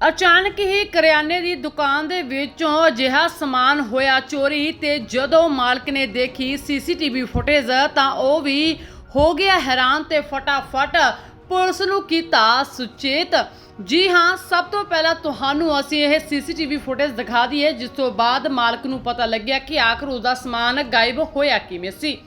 ਅਚਾਨਕ ਹੀ ਕਰਿਆਨੇ ਦੀ ਦੁਕਾਨ ਦੇ ਵਿੱਚੋਂ ਅਜਿਹਾ ਸਮਾਨ ਹੋਇਆ ਚੋਰੀ ਤੇ ਜਦੋਂ ਮਾਲਕ ਨੇ ਦੇਖੀ ਸੀਸੀਟੀਵੀ ਫੁਟੇਜ, ਤਾਂ ਉਹ ਵੀ ਹੋ ਗਿਆ ਹੈਰਾਨ ਤੇ ਫਟਾਫਟ ਪੁਲਿਸ ਨੂੰ ਕੀਤਾ ਸੁਚੇਤ। ਜੀ ਹਾਂ, ਸਭ ਤੋਂ ਪਹਿਲਾਂ ਤੁਹਾਨੂੰ ਅਸੀਂ ਇਹ ਸੀਸੀਟੀਵੀ ਫੁਟੇਜ ਦਿਖਾ ਦਈਏ, ਜਿਸ ਤੋਂ ਬਾਅਦ ਮਾਲਕ ਨੂੰ ਪਤਾ ਲੱਗਿਆ ਕਿ ਆਖਰ ਉਹਦਾ ਸਮਾਨ ਗਾਇਬ ਹੋਇਆ ਕਿਵੇਂ ਸੀ।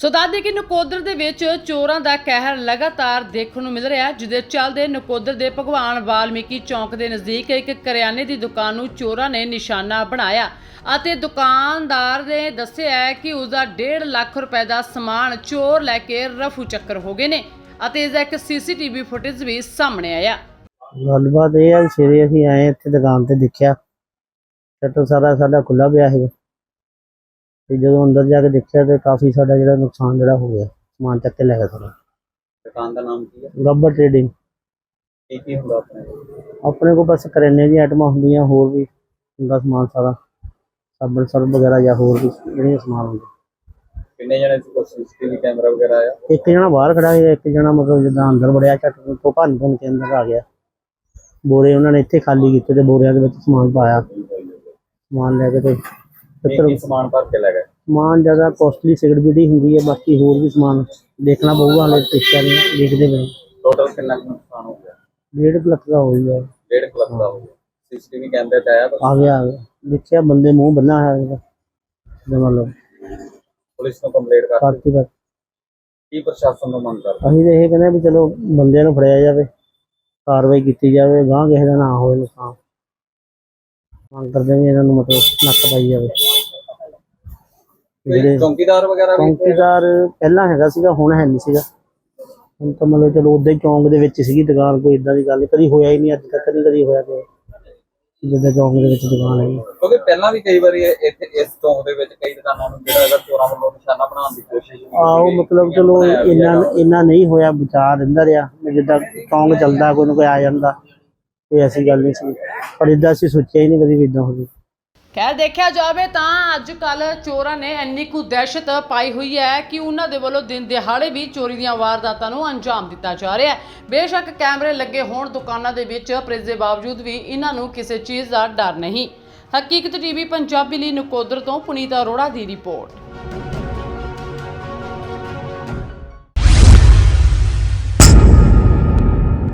ਸੋ ਦੱਸਦੇ ਕਿ ਨਕੋਦਰ ਦੇ ਵਿੱਚ ਚੋਰਾਂ ਦਾ ਕਹਿਰ ਲਗਾਤਾਰ ਦੇਖਣ ਨੂੰ ਮਿਲ ਰਿਹਾ ਹੈ ਜਿਹਦੇ ਚੱਲਦੇ ਨਕੋਦਰ ਦੇ ਭਗਵਾਨ ਵਾਲਮੀਕੀ ਚੌਂਕ ਦੇ ਨਜ਼ਦੀਕ ਇੱਕ ਕਰਿਆਨੇ ਦੀ ਦੁਕਾਨ ਨੂੰ ਚੋਰਾਂ ਨੇ ਨਿਸ਼ਾਨਾ ਬਣਾਇਆ ਅਤੇ ਦੁਕਾਨਦਾਰ ਨੇ ਦੱਸਿਆ ਹੈ ਕਿ ਉਸ ਦਾ 1.5 ਲੱਖ ਰੁਪਏ ਦਾ ਸਮਾਨ ਚੋਰ ਲੈ ਕੇ ਰਫੂ ਚੱਕਰ ਹੋ ਗਏ ਨੇ ਅਤੇ ਇਸ ਦਾ ਇੱਕ ਸੀਸੀਟੀਵੀ ਫੁਟੇਜ ਵੀ ਸਾਹਮਣੇ ਆਇਆ। ਗੱਲਬਾਤ ਇਹ ਆ ਵੀ ਸਵੇਰੇ ਅਸੀਂ ਆਏ ਇੱਥੇ ਦੁਕਾਨ ਤੇ ਦੇਖਿਆ ਸ਼ਟਰ ਸਾਰਾ ਸਾਡਾ ਖੁੱਲਾ ਪਿਆ ਸੀਗਾ। ਤੇ ਜਦੋਂ ਅੰਦਰ ਜਾ ਕੇ ਦੇਖਿਆ ਤੇ ਕਾਫੀ ਸਾਡਾ ਜਿਹੜਾ ਨੁਕਸਾਨ ਜਿਹੜਾ ਹੋ ਗਿਆ ਸਮਾਨ ਚੱਕ ਕੇ ਲੈ ਗਿਆ ਸਾਰਾ ਦੁਕਾਨ ਦਾ ਨਾਮ ਕੀ ਹੈ? ਗੱਬਰ ਟ੍ਰੇਡਿੰਗ ਕੀ ਕੀ ਹੁੰਦਾ ਆਪਣੇ ਕੋਲ? ਆਪਣੇ ਕੋਲ ਬਸ ਕਰਿਆਨੇ ਦੀਆਂ ਆਈਟਮਾਂ ਹੁੰਦੀਆਂ ਹੋਰ ਵੀ ਹੁੰਦਾ ਸਮਾਨ ਸਾਰਾ। ਸਾਬਣ ਸਰਬ ਵਗੈਰਾ ਜਾਂ ਹੋਰ ਵੀ ਜਿਹੜੀਆਂ ਸਮਾਨ ਹੁੰਦੇ ਕਿੰਨੇ ਜਣੇ ਸੀ ਕੋਈ ਸੀਸੀਟੀਵੀ ਕੈਮਰਾ ਵਗੈਰਾ ਆਇਆ? ਇੱਕ ਜਣਾ ਬਾਹਰ ਖੜਾ ਸੀ ਇੱਕ ਜਣਾ ਮਤਲਬ ਜਿੱਦਾਂ ਅੰਦਰ ਵੜਿਆ ਝੱਟ ਤੋਂ ਭੰਨ ਭੰਨ ਕੇ ਅੰਦਰ ਆ ਗਿਆ। ਬੋਰੇ ਉਹਨਾਂ ਨੇ ਇੱਥੇ ਖਾਲੀ ਕੀਤੇ ਤੇ ਬੋਰਿਆਂ ਦੇ ਵਿੱਚ ਸਮਾਨ ਪਾਇਆ। ਸਮਾਨ ਲੈ ਕੇ ਤੇ ਕੀ ਕੀ ਸਮਾਨ ਭਰ ਕੇ ਲੈ ਗਏ। ਸਮਾਨ ਜ਼ਿਆਦਾ ਕੋਸਟਲੀ ਸਿਗਰਟ ਬੀੜੀ ਹੁੰਦੀ ਹੈ ਬਾਕੀ ਹੋਰ ਵੀ ਸਮਾਨ ਦੇਖਣਾ ਪਊਗਾ ਹਲੇ ਦੇਖਿਆ ਨਹੀਂ ਦੇਖਦੇ ਪਏ ਟੋਟਲ ਕਿੰਨਾ ਕੁ ਨੁਕਸਾਨ ਹੋ ਗਿਆ? ਡੇਢ ਕੁ ਲੱਖ ਦਾ ਹੋ ਗਿਆ। 1.5 ਲੱਖ ਦਾ ਹੋ ਗਿਆ। ਸੀਸੀਟੀਵੀ ਕੈਮਰੇ ਤੇ ਆਇਆ ਬਸ ਆ ਗਿਆ ਆ ਗਿਆ। ਦੇਖਿਆ ਬੰਦੇ ਮੂੰਹ ਬੰਨਾ ਹੈ ਇਹਦਾ ਇਹਦਾ ਮਤਲਬ ਪੁਲਿਸ ਨੂੰ ਕੰਪਲੇਂਟ ਕਰ ਕਾਰਤੀ ਦਾ ਕੀ ਪ੍ਰਸ਼ਾਸਨ ਨੂੰ ਮੰਗ ਕਰ ਅਸੀਂ ਤਾਂ ਇਹ ਕਹਿੰਦੇ ਵੀ ਚਲੋ ਬੰਦਿਆਂ ਨੂੰ ਫੜਿਆ ਜਾਵੇ ਕਾਰਵਾਈ ਕੀਤੀ ਜਾਵੇ ਗਾਂ ਕਿਸੇ ਦਾ ਨਾ ਹੋਵੇ ਨੁਕਸਾਨ। ਮੰਗ ਕਰਦੇ ਵੀ ਇਹਨਾਂ ਨੂੰ ਮਤਲਬ ਨੱਕ ਪਾਈ ਜਾਵੇ। ਜਿਹੜੇ ਚੌਂਕੀਦਾਰ ਵਗੈਰਾ ਵੀ ਇੱਥੇ? ਚੌਂਕੀਦਾਰ ਪਹਿਲਾਂ ਹੈਗਾ ਸੀਗਾ ਹੁਣ ਹੈ ਨਹੀਂ ਸੀਗਾ। ਹੁਣ ਤਾਂ ਮਤਲਬ ਚਲੋ ਉਦਾਂ ਹੀ ਚੌਂਕ ਦੇ ਵਿੱਚ ਸੀਗੀ ਦੁਕਾਨ ਕੋਈ ਇਦਾਂ ਦੀ ਗੱਲ ਨਹੀਂ ਕਦੀ ਹੋਇਆ ਹੀ ਨਹੀਂ ਅੱਜ ਤੱਕ ਕਦੀ ਕਦੀ ਹੋਇਆ ਕਿ ਜਿੱਦਾਂ ਚੌਂਕ ਦੇ ਵਿੱਚ ਦੁਕਾਨ ਹੈਗੀ। ਕਿਉਂਕਿ ਪਹਿਲਾਂ ਵੀ ਕਈ ਵਾਰੀ ਇੱਥੇ ਇਸ ਚੌਂਕ ਦੇ ਵਿੱਚ ਕਈ ਦੁਕਾਨਾਂ ਨੂੰ ਜਿਹੜਾ ਹੈਗਾ ਚੋਰਾਂ ਵੱਲੋਂ ਨਿਸ਼ਾਨਾ ਬਣਾਉਣ ਦੀ ਕੋਸ਼ਿਸ਼ ਆਹੋ। ਮਤਲਬ ਚਲੋ ਇੰਨਾ। ਇੰਨਾ ਨਹੀਂ ਹੋਇਆ ਵਿਚਾਰ ਰਹਿੰਦਾ ਰਿਹਾ। ਜਿੱਦਾਂ ਚੌਂਕ ਚੱਲਦਾ ਕੋਈ ਨਾ ਕੋਈ ਆ ਜਾਂਦਾ। ਕੋਈ ਐਸੀ ਗੱਲ ਨਹੀਂ ਸੀ। ਪਰ ਇਦਾਂ ਅਸੀਂ ਸੋਚਿਆ ਹੀ ਨਹੀਂ ਕਦੀ ਵੀ ਇਦਾਂ ਹੋਵੇ ਖੈਰ, ਦੇਖਿਆ ਜਾਵੇ ਤਾਂ ਅੱਜ ਕੱਲ ਚੋਰਾਂ ਨੇ ਇੰਨੀ ਕੁ ਦਹਿਸ਼ਤ ਪਾਈ ਹੋਈ ਹੈ ਕਿ ਉਹਨਾਂ ਦੇ ਵੱਲੋਂ ਦਿਨ ਦਿਹਾੜੇ ਵੀ ਚੋਰੀ ਦੀਆਂ ਵਾਰਦਾਤਾਂ ਨੂੰ ਅੰਜਾਮ ਦਿੱਤਾ ਜਾ ਰਿਹਾ ਹੈ। ਬੇਸ਼ੱਕ ਕੈਮਰੇ ਲੱਗੇ ਹੋਣ ਦੁਕਾਨਾਂ ਦੇ ਵਿੱਚ ਪਰ ਇਸ ਦੇ ਬਾਵਜੂਦ ਵੀ ਇਹਨਾਂ ਨੂੰ ਕਿਸੇ ਚੀਜ਼ ਦਾ ਡਰ ਨਹੀਂ। ਹਕੀਕਤ ਟੀਵੀ ਪੰਜਾਬੀ ਲਈ ਨਕੋਦਰ ਤੋਂ ਪੁਨੀਤ ਅਰੋੜਾ ਦੀ ਰਿਪੋਰਟ।